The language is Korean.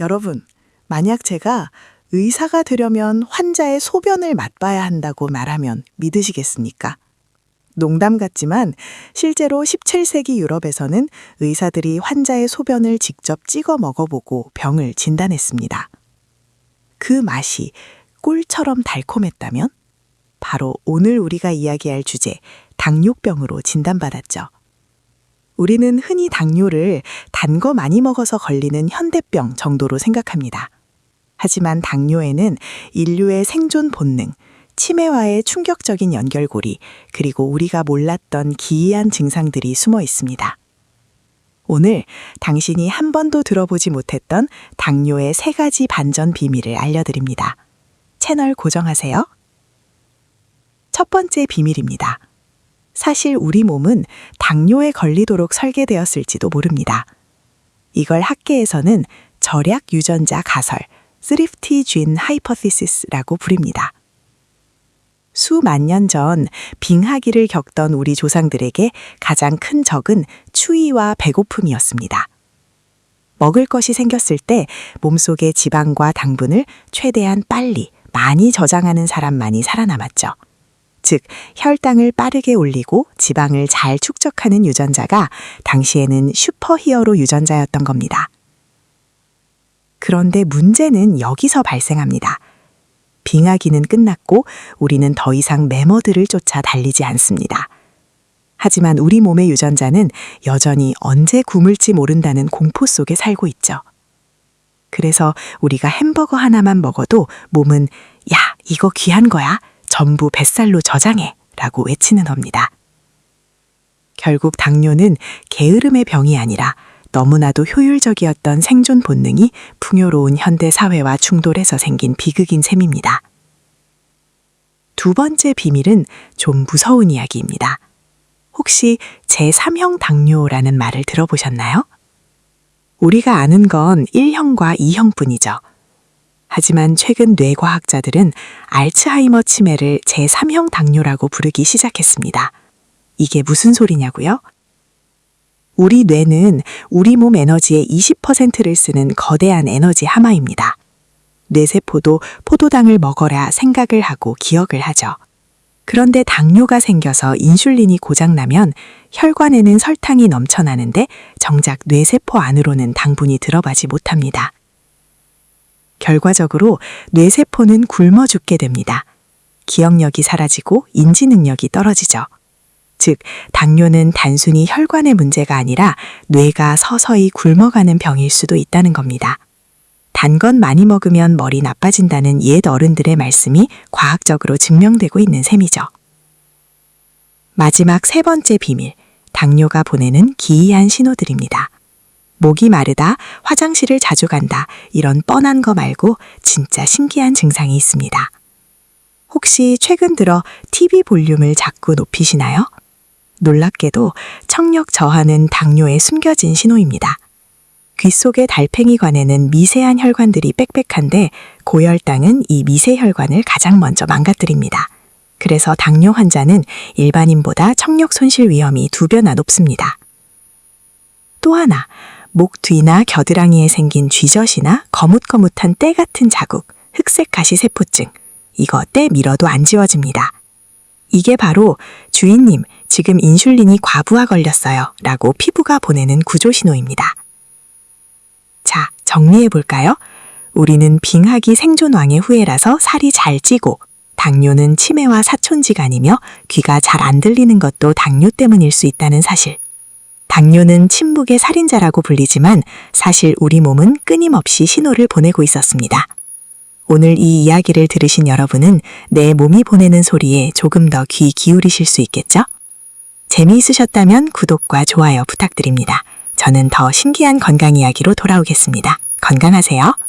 여러분, 만약 제가 의사가 되려면 환자의 소변을 맛봐야 한다고 말하면 믿으시겠습니까? 농담 같지만 실제로 17세기 유럽에서는 의사들이 환자의 소변을 직접 찍어 먹어보고 병을 진단했습니다. 그 맛이 꿀처럼 달콤했다면 바로 오늘 우리가 이야기할 주제 당뇨병으로 진단받았죠. 우리는 흔히 당뇨를 단 거 많이 먹어서 걸리는 현대병 정도로 생각합니다. 하지만 당뇨에는 인류의 생존 본능, 치매와의 충격적인 연결고리, 그리고 우리가 몰랐던 기이한 증상들이 숨어 있습니다. 오늘 당신이 한 번도 들어보지 못했던 당뇨의 세 가지 반전 비밀을 알려드립니다. 채널 고정하세요. 첫 번째 비밀입니다. 사실 우리 몸은 당뇨에 걸리도록 설계되었을지도 모릅니다. 이걸 학계에서는 절약 유전자 가설, thrifty gene hypothesis라고 부릅니다. 수만 년 전 빙하기를 겪던 우리 조상들에게 가장 큰 적은 추위와 배고픔이었습니다. 먹을 것이 생겼을 때 몸속의 지방과 당분을 최대한 빨리 많이 저장하는 사람만이 살아남았죠. 즉, 혈당을 빠르게 올리고 지방을 잘 축적하는 유전자가 당시에는 슈퍼 히어로 유전자였던 겁니다. 그런데 문제는 여기서 발생합니다. 빙하기는 끝났고 우리는 더 이상 매머들을 쫓아 달리지 않습니다. 하지만 우리 몸의 유전자는 여전히 언제 굶을지 모른다는 공포 속에 살고 있죠. 그래서 우리가 햄버거 하나만 먹어도 몸은 야, 이거 귀한 거야. 전부 뱃살로 저장해. 라고 외치는 겁니다. 결국 당뇨는 게으름의 병이 아니라 너무나도 효율적이었던 생존 본능이 풍요로운 현대 사회와 충돌해서 생긴 비극인 셈입니다. 두 번째 비밀은 좀 무서운 이야기입니다. 혹시 제3형 당뇨라는 말을 들어보셨나요? 우리가 아는 건 1형과 2형뿐이죠. 하지만 최근 뇌과학자들은 알츠하이머 치매를 제3형 당뇨라고 부르기 시작했습니다. 이게 무슨 소리냐고요? 우리 뇌는 우리 몸 에너지의 20%를 쓰는 거대한 에너지 하마입니다. 뇌세포도 포도당을 먹어라 생각을 하고 기억을 하죠. 그런데 당뇨가 생겨서 인슐린이 고장나면 혈관에는 설탕이 넘쳐나는데 정작 뇌세포 안으로는 당분이 들어가지 못합니다. 결과적으로 뇌세포는 굶어 죽게 됩니다. 기억력이 사라지고 인지 능력이 떨어지죠. 즉, 당뇨는 단순히 혈관의 문제가 아니라 뇌가 서서히 굶어가는 병일 수도 있다는 겁니다. 단 건 많이 먹으면 머리 나빠진다는 옛 어른들의 말씀이 과학적으로 증명되고 있는 셈이죠. 마지막 세 번째 비밀, 당뇨가 보내는 기이한 신호들입니다. 목이 마르다, 화장실을 자주 간다, 이런 뻔한 거 말고 진짜 신기한 증상이 있습니다. 혹시 최근 들어 TV 볼륨을 자꾸 높이시나요? 놀랍게도 청력 저하는 당뇨의 숨겨진 신호입니다. 귀 속의 달팽이관에는 미세한 혈관들이 빽빽한데 고혈당은 이 미세 혈관을 가장 먼저 망가뜨립니다. 그래서 당뇨 환자는 일반인보다 청력 손실 위험이 두 배나 높습니다. 또 하나, 목 뒤나 겨드랑이에 생긴 쥐젖이나 거뭇거뭇한 때 같은 자국, 흑색 가시세포증. 이거 때 밀어도 안 지워집니다. 이게 바로 주인님, 지금 인슐린이 과부하 걸렸어요. 라고 피부가 보내는 구조 신호입니다. 자, 정리해 볼까요? 우리는 빙하기 생존왕의 후예라서 살이 잘 찌고, 당뇨는 치매와 사촌지간이며 귀가 잘 안 들리는 것도 당뇨 때문일 수 있다는 사실. 당뇨는 침묵의 살인자라고 불리지만 사실 우리 몸은 끊임없이 신호를 보내고 있었습니다. 오늘 이 이야기를 들으신 여러분은 내 몸이 보내는 소리에 조금 더 귀 기울이실 수 있겠죠? 재미있으셨다면 구독과 좋아요 부탁드립니다. 저는 더 신기한 건강 이야기로 돌아오겠습니다. 건강하세요.